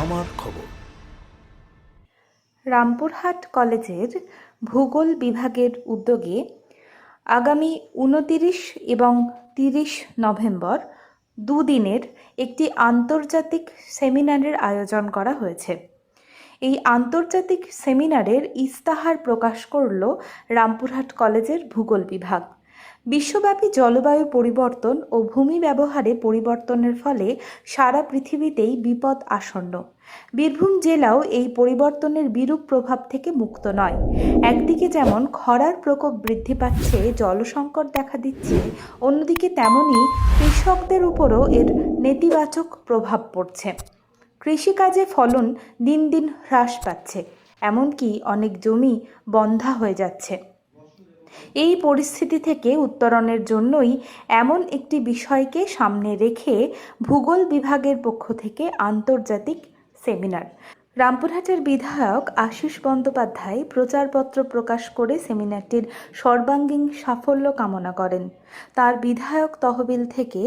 আমার খবর। রামপুরহাট কলেজের ভূগোল বিভাগের উদ্যোগে আগামী উনতিরিশ এবং তিরিশ নভেম্বর দুদিনের একটি আন্তর্জাতিক সেমিনারের আয়োজন করা হয়েছে। এই আন্তর্জাতিক সেমিনারের ইস্তাহার প্রকাশ করল রামপুরহাট কলেজের ভূগোল বিভাগ। বিশ্বব্যাপী জলবায়ু পরিবর্তন ও ভূমি ব্যবহারে পরিবর্তনের ফলে সারা পৃথিবীতেই বিপদ আসন্ন। বীরভূম জেলাও এই পরিবর্তনের বিরূপ প্রভাব থেকে মুক্ত নয়। একদিকে যেমন খরার প্রকোপ বৃদ্ধি পাচ্ছে, জলসংকট দেখা দিচ্ছে, অন্যদিকে তেমনই কৃষকদের উপরও এর নেতিবাচক প্রভাব পড়ছে। কৃষিকাজে ফলন দিন দিন হ্রাস পাচ্ছে, এমনকি অনেক জমি বন্ধা হয়ে যাচ্ছে। এই পরিস্থিতি থেকে উত্তরণের জন্যই এমন একটি বিষয়কে সামনে রেখে ভূগোল বিভাগের পক্ষ থেকে আন্তর্জাতিক সেমিনার। রামপুরহাটের বিধায়ক আশিস বন্দ্যোপাধ্যায় প্রচারপত্র প্রকাশ করে সেমিনারটির সর্বাঙ্গীন সাফল্য কামনা করেন। তার বিধায়ক তহবিল থেকে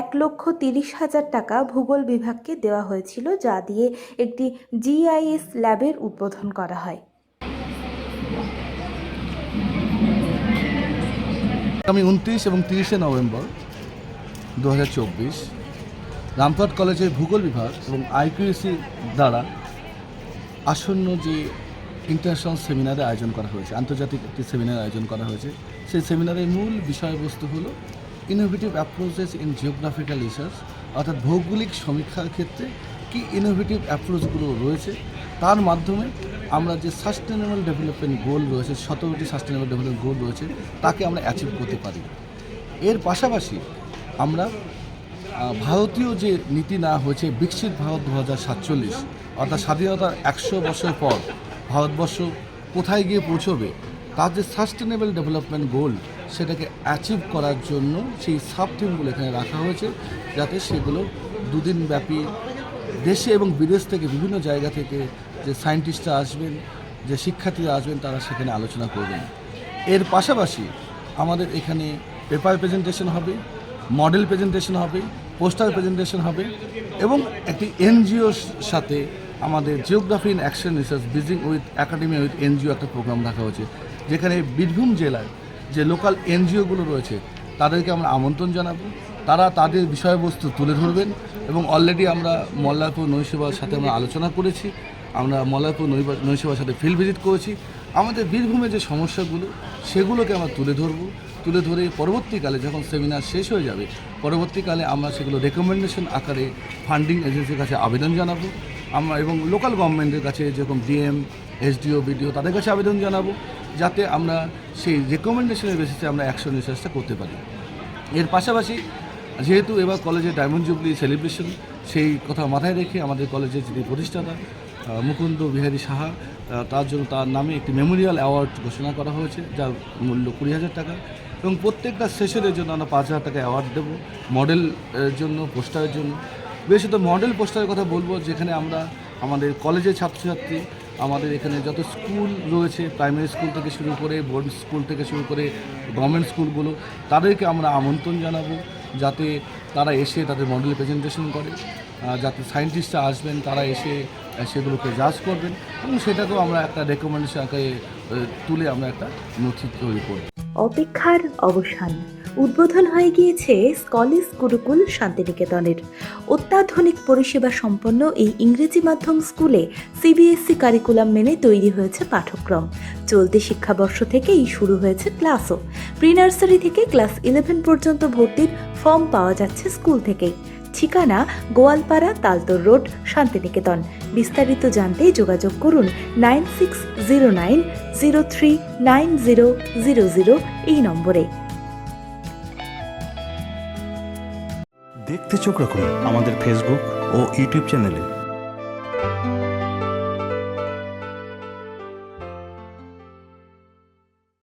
এক লক্ষ তিরিশ হাজার টাকা ভূগোল বিভাগকে দেওয়া হয়েছিল, যা দিয়ে একটি জিআইএস ল্যাবের উদ্বোধন করা হয়। আগামী উনত্রিশ এবং তিরিশে নভেম্বর দু হাজার চব্বিশ, রামপুরহাট কলেজের ভূগোল বিভাগ এবং আইকিউসি দ্বারা আসন্ন যে ইন্টারন্যাশনাল সেমিনারের আয়োজন করা হয়েছে, আন্তর্জাতিক একটি সেমিনার আয়োজন করা হয়েছে, সেই সেমিনারের মূল বিষয়বস্তু হলো innovative approaches in geographical research অর্থাৎ ভৌগোলিক সমীক্ষার ক্ষেত্রে কি ইনোভেটিভ অ্যাপ্রোচগুলো রয়েছে তার মাধ্যমে আমরা যে সাস্টেনেবল ডেভেলপমেন্ট গোল রয়েছে, সতেরোটি সাস্টেনেবল ডেভেলপমেন্ট গোল রয়েছে, তাকে আমরা অ্যাচিভ করতে পারি। এর পাশাপাশি আমরা ভারতীয় যে নীতি না হয়েছে, বিকশিত ভারত দু হাজার সাতচল্লিশ, অর্থাৎ স্বাধীনতার একশো বছর পর ভারতবর্ষ কোথায় গিয়ে পৌঁছবে, তার যে সাস্টেনেবল ডেভেলপমেন্ট গোল সেটাকে অ্যাচিভ করার জন্য সেই সাব থিমগুলো এখানে রাখা হয়েছে, যাতে সেগুলো দুদিন ব্যাপী দেশে এবং বিদেশ থেকে বিভিন্ন জায়গা থেকে যে সায়েন্টিস্টরা আসবেন, যে শিক্ষার্থীরা আসবেন, তারা সেখানে আলোচনা করবেন। এর পাশাপাশি আমাদের এখানে পেপার প্রেজেন্টেশন হবে, মডেল প্রেজেন্টেশন হবে, পোস্টার প্রেজেন্টেশন হবে এবং একটি এনজিওর সাথে আমাদের geography in action research bridging with academy with NGO একটা প্রোগ্রাম রাখা হয়েছে। যেখানে বীরভূম জেলায় যে লোকাল এনজিওগুলো রয়েছে, তাদেরকে আমরা আমন্ত্রণ জানাব। তারা তাদের বিষয়বস্তু তুলে ধরবেন এবং অলরেডি আমরা মল্লারপুর নৈশিবার সাথে আমরা আলোচনা করেছি। আমরা মল্লারপুর নৈবা- নৈশিবার সাথে ফিল্ড ভিজিট করেছি। আমাদের বীরভূমে যে সমস্যাগুলো, সেগুলোকে আমরা তুলে ধরবো। তুলে ধরে পরবর্তীকালে যখন সেমিনার শেষ হয়ে যাবে, পরবর্তীকালে আমরা সেগুলো রেকমেন্ডেশন আকারে ফান্ডিং এজেন্সির কাছে আবেদন জানাব। আমরা এবং লোকাল গভর্নমেন্টের কাছে যেরকম ডিএম এসডিও বিডিও তাদের কাছে আবেদন জানাব, যাতে আমরা সেই রেকমেন্ডেশনের বেসিসে আমরা অ্যাকশন রিসার্চটা করতে পারি। এর পাশাপাশি যেহেতু এবার কলেজে ডায়মন্ড জুবলি সেলিব্রেশন সেই কথা মাথায় রেখে আমাদের কলেজের যিনি প্রতিষ্ঠাতা মুকুন্দ বিহারী সাহা তার জন্য তার নামে একটি মেমোরিয়াল অ্যাওয়ার্ড ঘোষণা করা হয়েছে, যার মূল্য কুড়ি হাজার টাকা। এবং প্রত্যেকটা সেশনের জন্য আমরা পাঁচ হাজার টাকা অ্যাওয়ার্ড দেবো, মডেল, এর জন্য, পোস্টারের জন্য। বিশেষত মডেল পোস্টারের কথা বলব, যেখানে আমরা আমাদের কলেজের ছাত্রছাত্রী, আমাদের এখানে যত স্কুল রয়েছে, প্রাইমারি স্কুল থেকে শুরু করে, বোর্ড স্কুল থেকে শুরু করে, গভর্নমেন্ট স্কুলগুলো, তাদেরকে আমরা আমন্ত্রণ জানাব, যাতে তারা এসে তাদের মডেল প্রেজেন্টেশন করে। যাতে সায়েন্টিস্টরা আসবেন, তারা এসে সেগুলোকে জাজ করবেন এবং সেটাকেও আমরা একটা রেকমেন্ডেশন আকারে তুলে আমরা একটা নথি তৈরি করব। অপেক্ষার অবসান। উদ্বোধন হয়ে গিয়েছে স্কলিস গুরুকুল শান্তিনিকেতনের। অত্যাধুনিক পরিষেবা সম্পন্ন এই ইংরেজি মাধ্যম স্কুলে সিবিএসসি কারিকুলাম মেনে তৈরি হয়েছে পাঠ্যক্রম। চলতি শিক্ষাবর্ষ থেকেই শুরু হয়েছে ক্লাসও প্রি নার্সারি থেকে ক্লাস ইলেভেন পর্যন্ত ভর্তির ফর্ম পাওয়া যাচ্ছে স্কুল থেকেই। ঠিকানা গোয়ালপাড়া তালতর রোড, শান্তিনিকেতন। বিস্তারিত জানতে যোগাযোগ করুন nine six zero nine zero three nine zero zero zero এই নম্বরে। দেখতে চোখ রাখুন আমাদের ফেসবুক ও ইউটিউব চ্যানেলে